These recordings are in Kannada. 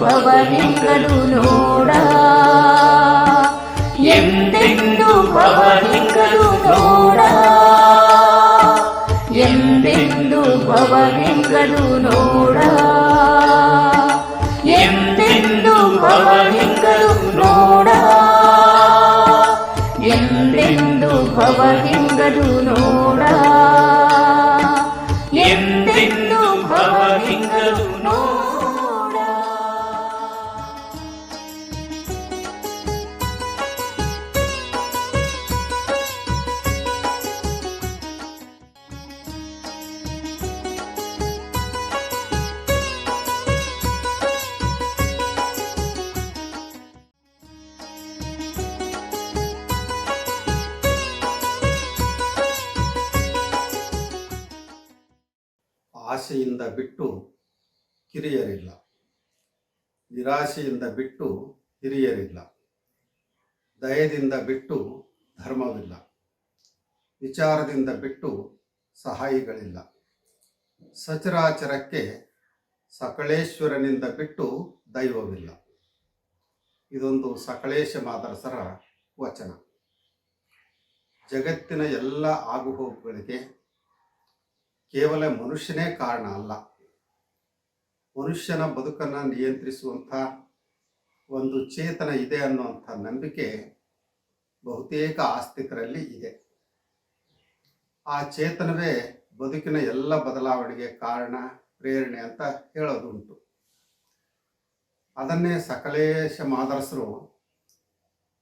ಭವಲಿಂಗಲು ನೋಡ ಎಂದೆಂದು ಭವಲಿಂಗಲು ನೋಡ ಎಂದೆಂದು ಭವಲಿಂಗಲು ನೋಡ ಎಂದೆಂದು ಭವಲಿಂಗಲು ನೋಡ ಎಂದೆಂದು ಭವಲಿಂಗಲು ನೋಡ ಆಸೆಯಿಂದ ಬಿಟ್ಟು ಕಿರಿಯರಿಲ್ಲ. ನಿರಾಶೆಯಿಂದ ಬಿಟ್ಟು ಹಿರಿಯರಿಲ್ಲ. ದಯದಿಂದ ಬಿಟ್ಟು ಧರ್ಮವಿಲ್ಲ. ವಿಚಾರದಿಂದ ಬಿಟ್ಟು ಸಹಾಯಿಗಳಿಲ್ಲ. ಸಚರಾಚರಕ್ಕೆ ಸಕಳೇಶ್ವರನಿಂದ ಬಿಟ್ಟು ದೈವವಿಲ್ಲ. ಇದೊಂದು ಸಕಳೇಶ ಮಾದರಸರ ವಚನ. ಜಗತ್ತಿನ ಎಲ್ಲ ಆಗುಹೋಗುಗಳಿಗೆ ಕೇವಲ ಮನುಷ್ಯನೇ ಕಾರಣ ಅಲ್ಲ. ಮನುಷ್ಯನ ಬದುಕನ್ನು ನಿಯಂತ್ರಿಸುವಂಥ ಒಂದು ಚೇತನ ಇದೆ ಅನ್ನುವಂಥ ನಂಬಿಕೆ ಬಹುತೇಕ ಆಸ್ತಿಕರಲ್ಲಿ ಇದೆ. ಆ ಚೇತನವೇ ಬದುಕಿನ ಎಲ್ಲ ಬದಲಾವಣೆಗೆ ಕಾರಣ, ಪ್ರೇರಣೆ ಅಂತ ಹೇಳೋದುಂಟು. ಅದನ್ನೇ ಸಕಲೇಶ ಮಾದರಸರು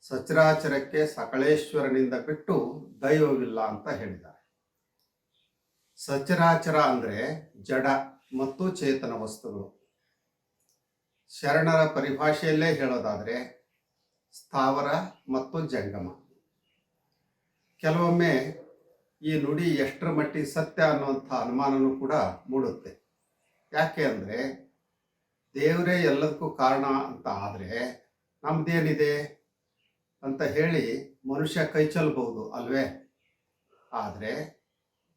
ಸಚರಾಚರಕ್ಕೆ ಸಕಲೇಶ್ವರನಿಂದ ಬಿಟ್ಟು ದೈವವಿಲ್ಲ ಅಂತ ಹೇಳಿದ್ದಾರೆ. ಸಚರಾಚರ ಅಂದರೆ ಜಡ ಮತ್ತು ಚೇತನ ವಸ್ತುಗಳು. ಶರಣರ ಪರಿಭಾಷೆಯಲ್ಲೇ ಹೇಳೋದಾದರೆ ಸ್ಥಾವರ ಮತ್ತು ಜಂಗಮ. ಕೆಲವೊಮ್ಮೆ ಈ ನುಡಿ ಎಷ್ಟರ ಮಟ್ಟಿಗೆ ಸತ್ಯ ಅನ್ನುವಂಥ ಅನುಮಾನನೂ ಕೂಡ ಮೂಡುತ್ತೆ. ಯಾಕೆ ಅಂದರೆ ದೇವರೇ ಎಲ್ಲದಕ್ಕೂ ಕಾರಣ ಅಂತ ಆದರೆ ನಮ್ದೇನಿದೆ ಅಂತ ಹೇಳಿ ಮನುಷ್ಯ ಕೈ ಚೆಲ್ಲಬಹುದು ಅಲ್ವೇ? ಆದರೆ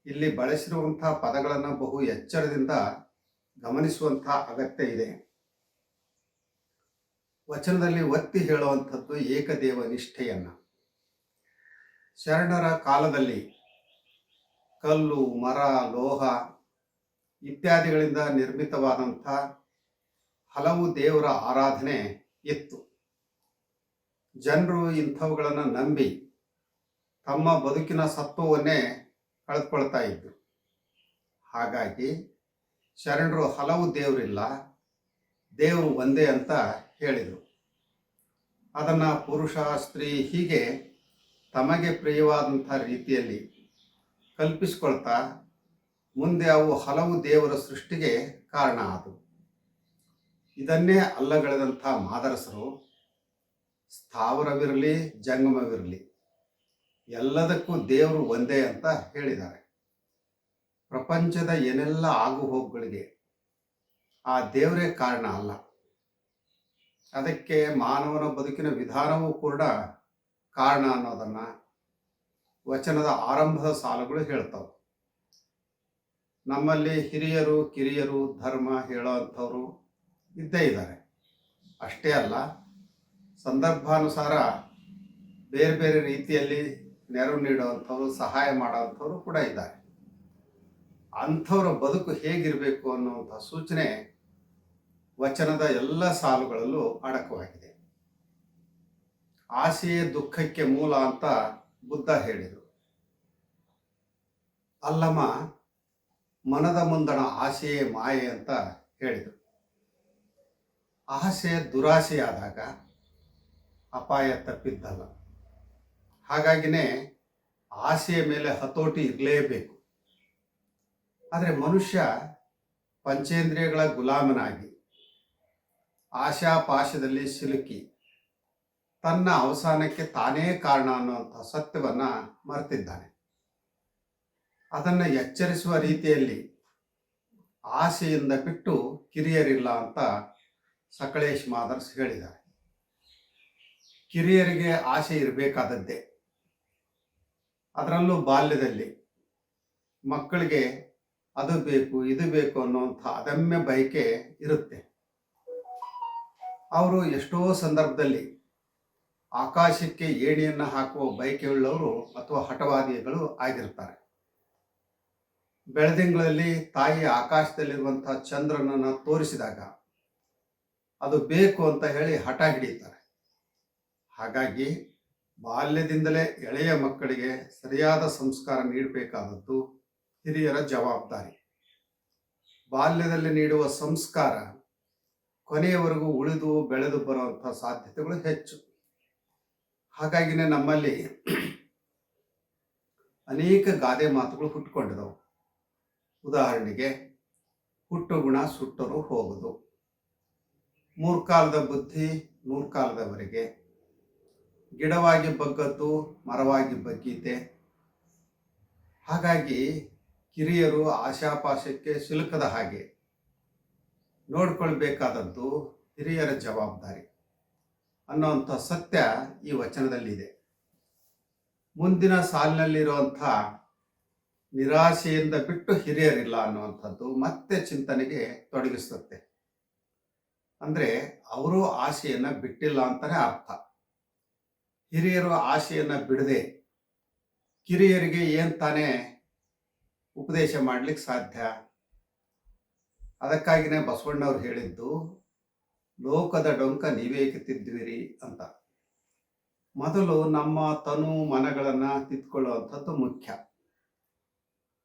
ಇಲ್ಲಿ ಬಳಸಿರುವಂಥ ಪದಗಳನ್ನು ಬಹು ಎಚ್ಚರದಿಂದ ಗಮನಿಸುವಂಥ ಅಗತ್ಯ ಇದೆ. ವಚನದಲ್ಲಿ ಒತ್ತಿ ಹೇಳುವಂಥದ್ದು ಏಕದೇವ ನಿಷ್ಠೆಯನ್ನು. ಶರಣರ ಕಾಲದಲ್ಲಿ ಕಲ್ಲು, ಮರ, ಲೋಹ ಇತ್ಯಾದಿಗಳಿಂದ ನಿರ್ಮಿತವಾದಂಥ ಹಲವು ದೇವರ ಆರಾಧನೆ ಇತ್ತು. ಜನರು ಇಂಥವುಗಳನ್ನು ನಂಬಿ ತಮ್ಮ ಬದುಕಿನ ಸತ್ವವನ್ನೇ ಕಳೆದುಕೊಳ್ತಾ ಇದ್ರು. ಹಾಗಾಗಿ ಶರಣರು ಹಲವು ದೇವರಿಲ್ಲ, ದೇವರು ಒಂದೇ ಅಂತ ಹೇಳಿದರು. ಅದನ್ನು ಪುರುಷ, ಸ್ತ್ರೀ ಹೀಗೆ ತಮಗೆ ಪ್ರಿಯವಾದಂಥ ರೀತಿಯಲ್ಲಿ ಕಲ್ಪಿಸ್ಕೊಳ್ತಾ ಮುಂದೆ ಅವು ಹಲವು ದೇವರ ಸೃಷ್ಟಿಗೆ ಕಾರಣ ಆದವು. ಇದನ್ನೇ ಅಲ್ಲಗಳೆದಂಥ ಮಾದರಸರು ಸ್ಥಾವರವಿರಲಿ, ಜಂಗಮವಿರಲಿ. ಎಲ್ಲದಕ್ಕೂ ದೇವರು ಒಂದೇ ಅಂತ ಹೇಳಿದ್ದಾರೆ. ಪ್ರಪಂಚದ ಏನೆಲ್ಲ ಆಗು ಹೋಗುಗಳಿಗೆ ಆ ದೇವರೇ ಕಾರಣ ಅಲ್ಲ. ಅದಕ್ಕೆ ಮಾನವನ ಬದುಕಿನ ವಿಧಾನವೂ ಕೂಡ ಕಾರಣ ಅನ್ನೋದನ್ನ ವಚನದ ಆರಂಭದ ಸಾಲುಗಳು ಹೇಳ್ತಾವೆ. ನಮ್ಮಲ್ಲಿ ಹಿರಿಯರು, ಕಿರಿಯರು, ಧರ್ಮ ಹೇಳೋ ಅಂಥವ್ರು ಇದ್ದೇ ಇದ್ದಾರೆ. ಅಷ್ಟೇ ಅಲ್ಲ, ಸಂದರ್ಭಾನುಸಾರ ಬೇರೆ ಬೇರೆ ರೀತಿಯಲ್ಲಿ ನೆರವು ನೀಡುವಂಥವ್ರು, ಸಹಾಯ ಮಾಡೋವಂಥವ್ರು ಕೂಡ ಇದ್ದಾರೆ. ಅಂಥವ್ರ ಬದುಕು ಹೇಗಿರಬೇಕು ಅನ್ನುವಂಥ ಸೂಚನೆ ವಚನದ ಎಲ್ಲ ಸಾಲುಗಳಲ್ಲೂ ಅಡಕವಾಗಿದೆ. ಆಸೆಯೇ ದುಃಖಕ್ಕೆ ಮೂಲ ಅಂತ ಬುದ್ಧ ಹೇಳಿದರು. ಅಲ್ಲಮ್ಮ, ಮನದ ಮುಂದಣ ಆಸೆಯೇ ಮಾಯೆ ಅಂತ ಹೇಳಿದರು. ಆಸೆ ದುರಾಸೆಯಾದಾಗ ಅಪಾಯ ತಪ್ಪಿದ್ದಲ್ಲ. ಹಾಗಾಗಿನೇ ಆಸೆಯ ಮೇಲೆ ಹತೋಟಿ ಇರಲೇಬೇಕು. ಆದರೆ ಮನುಷ್ಯ ಪಂಚೇಂದ್ರಿಯಗಳ ಗುಲಾಮನಾಗಿ ಆಶಾಪಾಶದಲ್ಲಿ ಸಿಲುಕಿ ತನ್ನ ಅವಸಾನಕ್ಕೆ ತಾನೇ ಕಾರಣ ಅನ್ನುವಂಥ ಸತ್ಯವನ್ನು ಮರೆತಿದ್ದಾನೆ. ಅದನ್ನು ಎಚ್ಚರಿಸುವ ರೀತಿಯಲ್ಲಿ ಆಸೆಯಿಂದ ಬಿಟ್ಟು ಕಿರಿಯರಿಲ್ಲ ಅಂತ ಸಕಳೇಶ್ ಮಾದರ್ಸ್ ಹೇಳಿದ್ದಾರೆ. ಕಿರಿಯರಿಗೆ ಆಸೆ ಇರಬೇಕಾದದ್ದೇ. ಅದರಲ್ಲೂ ಬಾಲ್ಯದಲ್ಲಿ ಮಕ್ಕಳಿಗೆ ಅದು ಬೇಕು, ಇದು ಬೇಕು ಅನ್ನುವಂಥ ಅದಮ್ಯ ಬಯಕೆ ಇರುತ್ತೆ. ಅವರು ಎಷ್ಟೋ ಸಂದರ್ಭದಲ್ಲಿ ಆಕಾಶಕ್ಕೆ ಏಣಿಯನ್ನು ಹಾಕುವ ಬಯಕೆಯುಳ್ಳವರು ಅಥವಾ ಹಠವಾದಿಗಳು ಆಗಿರ್ತಾರೆ. ಬೆಳದಿಂಗಳಲ್ಲಿ ತಾಯಿ ಆಕಾಶದಲ್ಲಿರುವಂತಹ ಚಂದ್ರನನ್ನು ತೋರಿಸಿದಾಗ ಅದು ಬೇಕು ಅಂತ ಹೇಳಿ ಹಠ ಹಿಡಿತಾರೆ ಹಾಗಾಗಿ ಬಾಲ್ಯದಿಂದಲೇ ಎಳೆಯ ಮಕ್ಕಳಿಗೆ ಸರಿಯಾದ ಸಂಸ್ಕಾರ ನೀಡಬೇಕಾದದ್ದು ಹಿರಿಯರ ಜವಾಬ್ದಾರಿ. ಬಾಲ್ಯದಲ್ಲಿ ನೀಡುವ ಸಂಸ್ಕಾರ ಕೊನೆಯವರೆಗೂ ಉಳಿದು ಬೆಳೆದು ಬರುವಂಥ ಸಾಧ್ಯತೆಗಳು ಹೆಚ್ಚು. ಹಾಗಾಗಿನೇ ನಮ್ಮಲ್ಲಿ ಅನೇಕ ಗಾದೆ ಮಾತುಗಳು ಹುಟ್ಟುಕೊಂಡಿದವು ಉದಾಹರಣೆಗೆ ಹುಟ್ಟು ಗುಣ ಸುಟ್ಟರು ಹೋಗುದು. ಮೂರ್ಕಾಲದ ಬುದ್ಧಿ ನೂರ್ಕಾಲದವರೆಗೆ ಗಿಡವಾಗಿ ಬಗ್ಗದ್ದು ಮರವಾಗಿ ಬಗ್ಗೀತೆ ಹಾಗಾಗಿ ಕಿರಿಯರು ಆಶಾಪಾಶಕ್ಕೆ ಸಿಲುಕದ ಹಾಗೆ ನೋಡ್ಕೊಳ್ಬೇಕಾದದ್ದು ಹಿರಿಯರ ಜವಾಬ್ದಾರಿ ಅನ್ನೋಂಥ ಸತ್ಯ ಈ ವಚನದಲ್ಲಿದೆ. ಮುಂದಿನ ಸಾಲಿನಲ್ಲಿರುವಂಥ ನಿರಾಶೆಯಿಂದ ಬಿಟ್ಟು ಹಿರಿಯರಿಲ್ಲ ಅನ್ನುವಂಥದ್ದು ಮತ್ತೆ ಚಿಂತನೆಗೆ ತೊಡಗಿಸುತ್ತೆ. ಅಂದ್ರೆ ಅವರು ಆಶೆಯನ್ನ ಬಿಟ್ಟಿಲ್ಲ ಅಂತಲೇ ಅರ್ಥ. ಹಿರಿಯರು ಆಶೆಯನ್ನು ಬಿಡದೆ ಕಿರಿಯರಿಗೆ ಏನು ತಾನೇ ಉಪದೇಶ ಮಾಡಲಿಕ್ಕೆ ಸಾಧ್ಯ? ಅದಕ್ಕಾಗಿನೇ ಬಸವಣ್ಣವ್ರು ಹೇಳಿದ್ದು, ಲೋಕದ ಡೊಂಕ ನೀವೇಕೆ ತಿದ್ದಿವಿರಿ ಅಂತ. ಮೊದಲು ನಮ್ಮ ತನು ಮನಗಳನ್ನು ತಿದ್ಕೊಳ್ಳುವಂಥದ್ದು ಮುಖ್ಯ.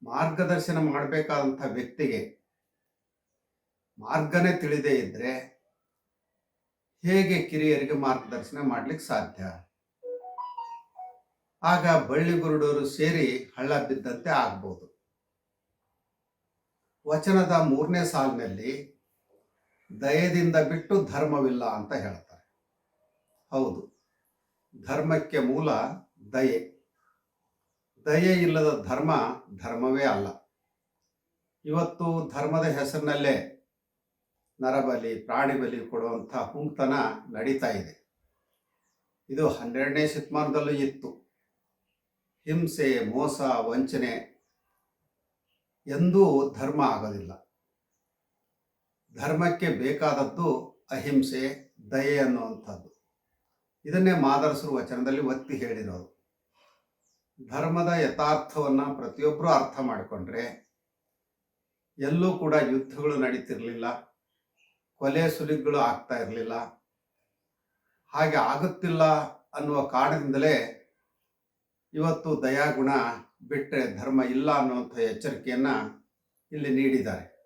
ಮಾರ್ಗದರ್ಶನ ಮಾಡಬೇಕಾದಂಥ ವ್ಯಕ್ತಿಗೆ ಮಾರ್ಗನೇ ತಿಳಿದೇ ಇದ್ದರೆ ಹೇಗೆ ಕಿರಿಯರಿಗೆ ಮಾರ್ಗದರ್ಶನ ಮಾಡಲಿಕ್ಕೆ ಸಾಧ್ಯ? ಆಗ ಬಳ್ಳಿ ಗುರುಡರು ಸೇರಿ ಹಳ್ಳ ಬಿದ್ದಂತೆ ಆಗ್ಬೋದು. ವಚನದ ಮೂರನೇ ಸಾಲಿನಲ್ಲಿ ದಯದಿಂದ ಬಿಟ್ಟು ಧರ್ಮವಿಲ್ಲ ಅಂತ ಹೇಳ್ತಾರೆ. ಹೌದು, ಧರ್ಮಕ್ಕೆ ಮೂಲ ದಯೆ. ದಯೆ ಇಲ್ಲದ ಧರ್ಮ ಧರ್ಮವೇ ಅಲ್ಲ. ಇವತ್ತು ಧರ್ಮದ ಹೆಸರಿನಲ್ಲೇ ನರಬಲಿ ಪ್ರಾಣಿ ಬಲಿ ಕೊಡುವಂಥ ಹುಂಕ್ತನ ನಡೀತಾ ಇದೆ. ಇದು ಹನ್ನೆರಡನೇ ಶತಮಾನದಲ್ಲೂ ಇತ್ತು. ಹಿಂಸೆ, ಮೋಸ, ವಂಚನೆ ಎಂದೂ ಧರ್ಮ ಆಗೋದಿಲ್ಲ. ಧರ್ಮಕ್ಕೆ ಬೇಕಾದದ್ದು ಅಹಿಂಸೆ, ದಯೆ ಅನ್ನುವಂಥದ್ದು. ಇದನ್ನೇ ಮಾದರಸರು ವಚನದಲ್ಲಿ ಒತ್ತಿ ಹೇಳಿರೋದು ಧರ್ಮದ ಯಥಾರ್ಥವನ್ನು ಪ್ರತಿಯೊಬ್ಬರೂ ಅರ್ಥ ಮಾಡಿಕೊಂಡ್ರೆ ಎಲ್ಲೂ ಕೂಡ ಯುದ್ಧಗಳು ನಡೀತಿರಲಿಲ್ಲ, ಕೊಲೆ ಸುಲಿಗಳು ಆಗ್ತಾ ಇರಲಿಲ್ಲ. ಹಾಗೆ ಆಗುತ್ತಿಲ್ಲ ಅನ್ನುವ ಕಾರಣದಿಂದಲೇ ಇವತ್ತು ದಯಾಗುಣ ಬಿಟ್ಟರೆ ಧರ್ಮ ಇಲ್ಲ ಅನ್ನುವಂಥ ಎಚ್ಚರಿಕೆಯನ್ನು ಇಲ್ಲಿ ನೀಡಿದ್ದಾರೆ.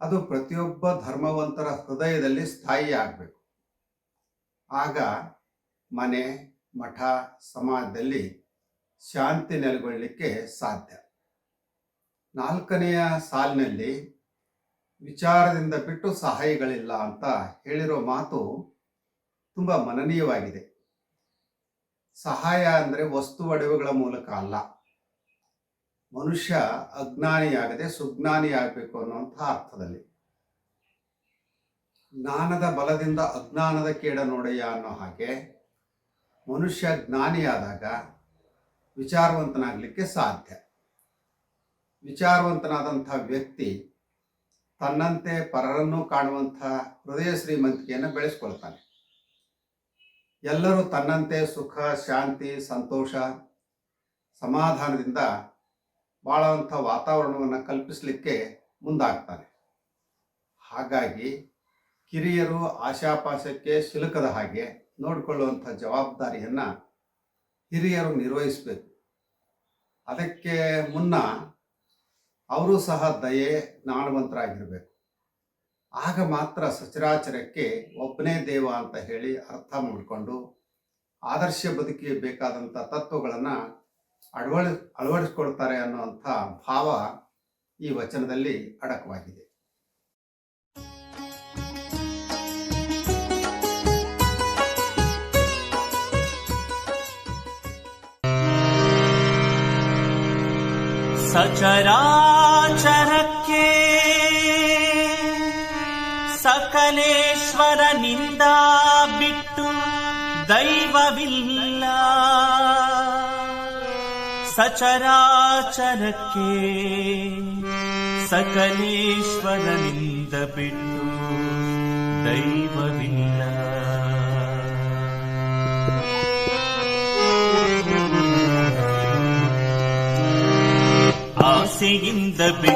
ಅದು ಪ್ರತಿಯೊಬ್ಬ ಧರ್ಮವಂತರ ಹೃದಯದಲ್ಲಿ ಸ್ಥಾಯಿ ಆಗಬೇಕು. ಆಗ ಮನೆ, ಮಠ, ಸಮಾಜದಲ್ಲಿ ಶಾಂತಿ ನೆಲೆಗೊಳ್ಳಲಿಕ್ಕೆ ಸಾಧ್ಯ. ನಾಲ್ಕನೆಯ ಸಾಲಿನಲ್ಲಿ ವಿಚಾರದಿಂದ ಬಿಟ್ಟು ಸಹಾಯಗಳಿಲ್ಲ ಅಂತ ಹೇಳಿರೋ ಮಾತು ತುಂಬ ಮನನೀಯವಾಗಿದೆ. ಸಹಾಯ ಅಂದರೆ ವಸ್ತು ಒಡವೆಗಳ ಮೂಲಕ ಅಲ್ಲ. ಮನುಷ್ಯ ಅಜ್ಞಾನಿಯಾಗದೆ ಸುಜ್ಞಾನಿಯಾಗಬೇಕು ಅನ್ನುವಂಥ ಅರ್ಥದಲ್ಲಿ. ಜ್ಞಾನದ ಬಲದಿಂದ ಅಜ್ಞಾನದ ಕೇಡ ನೋಡಯ್ಯ ಅನ್ನೋ ಹಾಗೆ ಮನುಷ್ಯ ಜ್ಞಾನಿಯಾದಾಗ ವಿಚಾರವಂತನಾಗಲಿಕ್ಕೆ ಸಾಧ್ಯ. ವಿಚಾರವಂತನಾದಂಥ ವ್ಯಕ್ತಿ ತನ್ನಂತೆ ಪರರನ್ನು ಕಾಣುವಂಥ ಹೃದಯ ಶ್ರೀಮಂತಿಕೆಯನ್ನು ಬೆಳೆಸ್ಕೊಳ್ತಾನೆ. ಎಲ್ಲರೂ ತನ್ನಂತೆ ಸುಖ, ಶಾಂತಿ, ಸಂತೋಷ, ಸಮಾಧಾನದಿಂದ ಬಾಳುವಂಥ ವಾತಾವರಣವನ್ನು ಕಲ್ಪಿಸಲಿಕ್ಕೆ ಮುಂದಾಗ್ತಾನೆ ಹಾಗಾಗಿ ಕಿರಿಯರು ಆಶಾಪಾಶಕ್ಕೆ ಶಿಲುಕದ ಹಾಗೆ ನೋಡಿಕೊಳ್ಳುವಂಥ ಜವಾಬ್ದಾರಿಯನ್ನು ಹಿರಿಯರು ನಿರ್ವಹಿಸಬೇಕು. ಅದಕ್ಕೆ ಮುನ್ನ ಅವರು ಸಹ ದಯೆ, ಜ್ಞಾನವಂತರಾಗಿರಬೇಕು. ಆಗ ಮಾತ್ರ ಸಚರಾಚರಕ್ಕೆ ಒಬ್ಬನೇ ದೇವ ಅಂತ ಹೇಳಿ ಅರ್ಥ ಮಾಡಿಕೊಂಡು ಆದರ್ಶ ಬದುಕಿಗೆ ಬೇಕಾದಂಥ ತತ್ವಗಳನ್ನು ಅಳವಡಿ ಅಳವಡಿಸ್ಕೊಳ್ತಾರೆ ಅನ್ನುವಂಥ ಭಾವ ಈ ವಚನದಲ್ಲಿ ಅಡಕವಾಗಿದೆ. ಸಚರಾಚರಕ್ಕೆ ದೈವವಿಲ್ಲ ಸಚರಾಚರಕ್ಕೆ ಸಕಲೇಶ್ವರನಿಂದ ಬಿಟ್ಟು ದೈವವಿಲ್ಲ ಆಸೆಯಿಂದ ಬಿಟ್ಟು